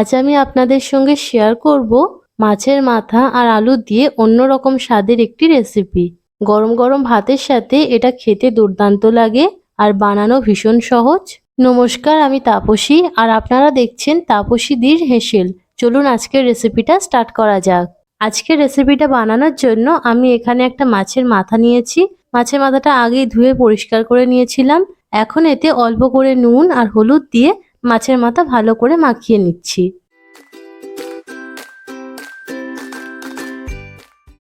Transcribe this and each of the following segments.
আজ আমি আপনাদের সঙ্গে শেয়ার করব মাছের মাথা আর আলু দিয়ে অন্যরকম স্বাদের একটি রেসিপি গরম গরম ভাতের সাথে এটা খেতে দুর্দান্ত লাগে আর বানানো ভীষণ সহজ। নমস্কার, আমি তাপসী আর আপনারা দেখছেন তাপসী দির হেসেল। চলুন আজকের রেসিপিটা স্টার্ট করা যাক। আজকের রেসিপিটা বানানোর জন্য আমি এখানে একটা মাছের মাথা নিয়েছি। মাছের মাথাটা আগেই ধুয়ে পরিষ্কার করে নিয়েছিলাম। এখন এতে অল্প করে নুন আর হলুদ দিয়ে মাছের মাথা ভালো করে মাখিয়ে নিচ্ছি।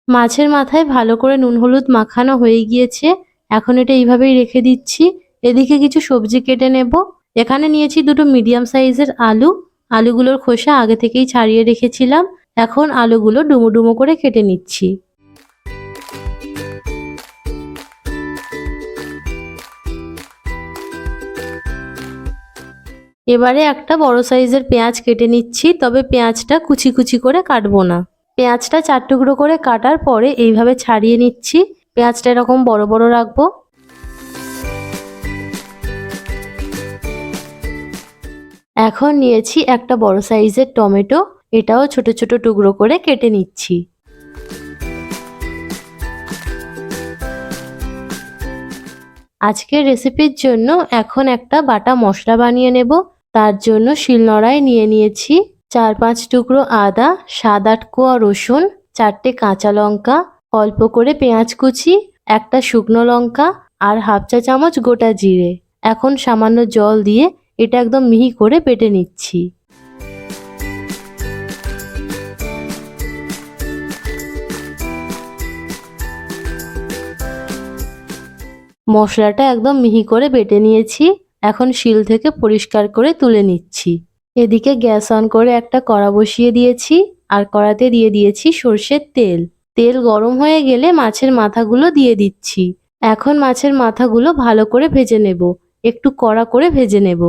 মাছের মাথায় ভালো করে নুন হলুদ মাখানো হয়ে গিয়েছে। এখন এটা এইভাবেই রেখে দিচ্ছি। এদিকে কিছু সবজি কেটে নেব। এখানে নিয়েছি দুটো মিডিয়াম সাইজের আলু। আলুগুলোর খোসা আগে থেকেই ছাড়িয়ে রেখেছিলাম। এখন আলুগুলো ডুমো ডুমো করে কেটে নিচ্ছি। এবারে একটা বড় সাইজের পেঁয়াজ কেটে নিচ্ছি, তবে পেঁয়াজটা কুচি কুচি করে কাটবো না। পেঁয়াজটা চার টুকরো করে কাটার পরে এইভাবে ছাড়িয়ে নিচ্ছি। পেঁয়াজটা এরকম বড় বড় রাখব। এখন নিয়েছি একটা বড় সাইজের টমেটো, এটাও ছোট ছোট টুকরো করে কেটে নিচ্ছি। আজকের রেসিপির জন্য এখন একটা বাটা মশলা বানিয়ে নেব। তার জন্য শিলনোড়ায় নিয়ে নিয়েছি। চার পাঁচ টুকরো আদা, সাত আট কোয়া রসুন, চারটে কাঁচা লঙ্কা, অল্প করে পেঁয়াজ কুচি, একটা শুকনো লঙ্কা আর হাফ চা চামচ গোটা জিরে। এখন সামান্য জল দিয়ে এটা একদম মিহি করে বেটে নিচ্ছি। মশলাটা একদম মিহি করে বেটে নিয়েছি। এখন শিল থেকে পরিষ্কার করে তুলে নিচ্ছি। এদিকে গ্যাস অন করে একটা কড়া বসিয়ে দিয়েছি আর কড়াতে দিয়ে দিয়েছি সর্ষের তেল। তেল গরম হয়ে গেলে মাছের মাথাগুলো দিয়ে দিচ্ছি। এখন মাছের মাথাগুলো ভালো করে ভেজে নেব। একটু কড়া করে ভেজে নেব।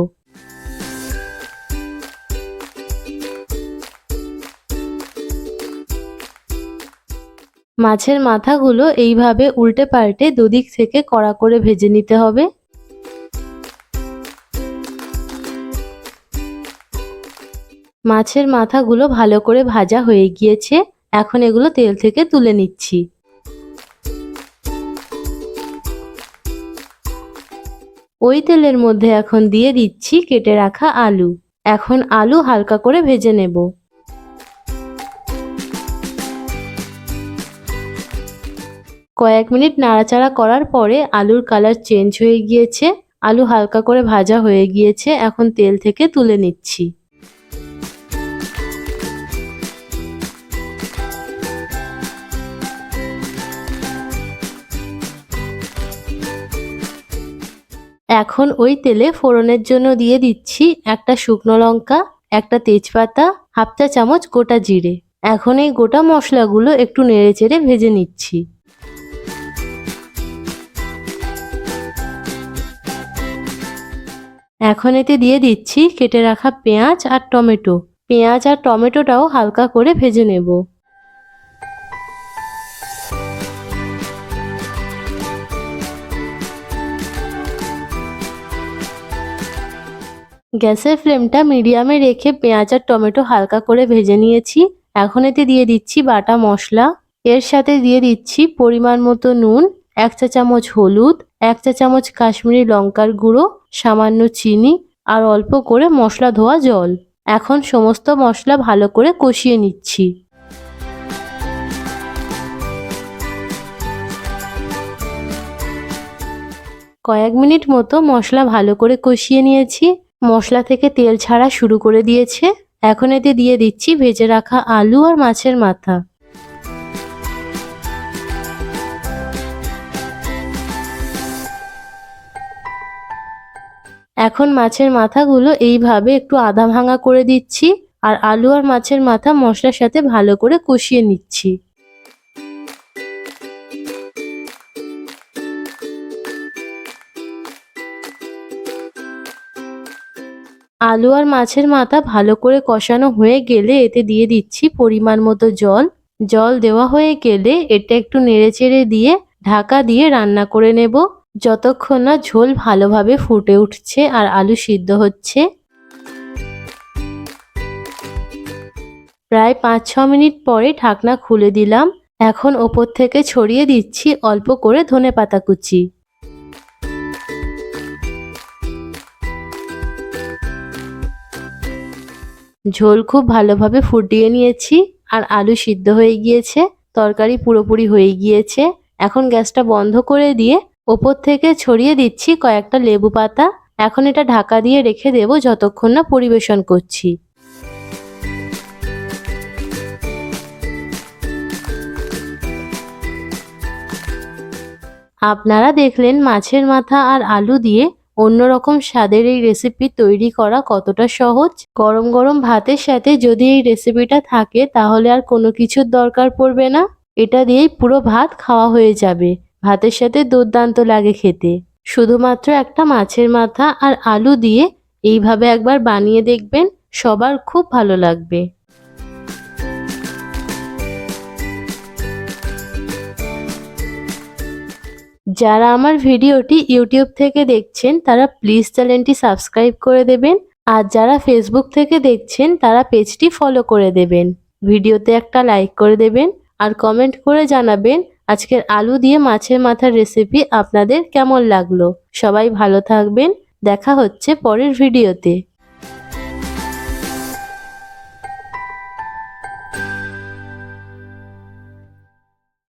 মাছের মাথাগুলো এইভাবে উল্টে পাল্টে দুদিক থেকে কড়া করে ভেজে নিতে হবে। মাছের মাথাগুলো ভালো করে ভাজা হয়ে গিয়েছে। এখন এগুলো তেল থেকে তুলে নিচ্ছি। ওই তেলের মধ্যে এখন দিয়ে দিচ্ছি কেটে রাখা আলু। এখন আলু হালকা করে ভেজে নেব। কয়েক মিনিট নাড়াচাড়া করার পরে আলুর কালার চেঞ্জ হয়ে গিয়েছে। আলু হালকা করে ভাজা হয়ে গিয়েছে। এখন তেল থেকে তুলে নিচ্ছি। এখন ওই তেলে ফোড়নের জন্য দিয়ে দিচ্ছি একটা শুকনো লঙ্কা, একটা তেজপাতা, হাফ চা চামচ গোটা জিরে। এখন এই গোটা মশলাগুলো একটু নেড়ে চেড়ে ভেজে নিচ্ছি। এখন এতে দিয়ে দিচ্ছি কেটে রাখা পেঁয়াজ আর টমেটো। পেঁয়াজ আর টমেটোটাও হালকা করে ভেজে নেব। গ্যাসের ফ্লেমটা মিডিয়ামে রেখে পেঁয়াজ আর টমেটো হালকা করে ভেজে নিয়েছি। এখন এতে দিয়ে দিচ্ছি বাটা মশলা। এর সাথে দিয়ে দিচ্ছি পরিমাণ মতো নুন, এক চা চামচ হলুদ, এক চা চামচ কাশ্মীরি লঙ্কার গুঁড়ো, সামান্য চিনি আর অল্প করে মশলা ধোয়া জল। এখন সমস্ত মশলা ভালো করে কষিয়ে নিচ্ছি। কয়েক মিনিট মতো মশলা ভালো করে কষিয়ে নিয়েছি। মশলা থেকে তেল ছাড়া শুরু করে দিয়েছে। এখন এতে দিয়ে দিচ্ছি ভেজে রাখা আলু আর মাছের মাথা। এখন মাছের মাথাগুলো এইভাবে একটু আধা ভাঙা করে দিচ্ছি আর আলু আর মাছের মাথা মশলার সাথে ভালো করে কষিয়ে নিচ্ছি। আলু আর মাছের মাথা ভালো করে কষানো হয়ে গেলে এতে দিয়ে দিচ্ছি পরিমাণ মতো জল। জল দেওয়া হয়ে গেলে এটা একটু নেড়েচেড়ে দিয়ে ঢাকা দিয়ে রান্না করে নেব। যতক্ষণ না ঝোল ভালোভাবে ফুটে উঠছে আর আলু সিদ্ধ হচ্ছে। প্রায় পাঁচ ছ মিনিট পরে ঢাকনা খুলে দিলাম। এখন ওপর থেকে ছড়িয়ে দিচ্ছি অল্প করে ধনে পাতা কুচি। ঝোল খুব ভালোভাবে ফুটিয়ে নিয়েছি আর আলু সিদ্ধ হয়ে গিয়েছে, তরকারি পুরোপুরি হয়ে গিয়েছে। এখন গ্যাসটা বন্ধ করে দিয়ে ওপর থেকে ছড়িয়ে দিচ্ছি কয়েকটা লেবু পাতা। এখন এটা ঢাকা দিয়ে রেখে দেবো যতক্ষণ না পরিবেশন করছি। আপনারা দেখলেন মাছের মাথা আর আলু দিয়ে অন্যরকম স্বাদের এই রেসিপি তৈরি করা কতটা সহজ? গরম গরম ভাতের সাথে যদি এই রেসিপিটা থাকে, তাহলে আর কোনো কিছুর দরকার পড়বে না। এটা দিয়েই পুরো ভাত খাওয়া হয়ে যাবে। ভাতের সাথে দুর্দান্ত লাগে খেতে। শুধুমাত্র একটা মাছের মাথা আর আলু দিয়ে এইভাবে একবার বানিয়ে দেখবেন, সবার খুব ভালো লাগবে। যারা আমার ভিডিওটি ইউটিউব থেকে দেখছেন, তারা প্লিজ চ্যানেলটি সাবস্ক্রাইব করে দেবেন। আর যারা ফেসবুক থেকে দেখছেন, তারা পেজটি ফলো করে দেবেন। ভিডিওতে একটা লাইক করে দেবেন আর কমেন্ট করে জানাবেন আজকের আলু দিয়ে মাছের মাথার রেসিপি আপনাদের কেমন লাগল। সবাই ভালো থাকবেন। দেখা হচ্ছে পরের ভিডিওতে।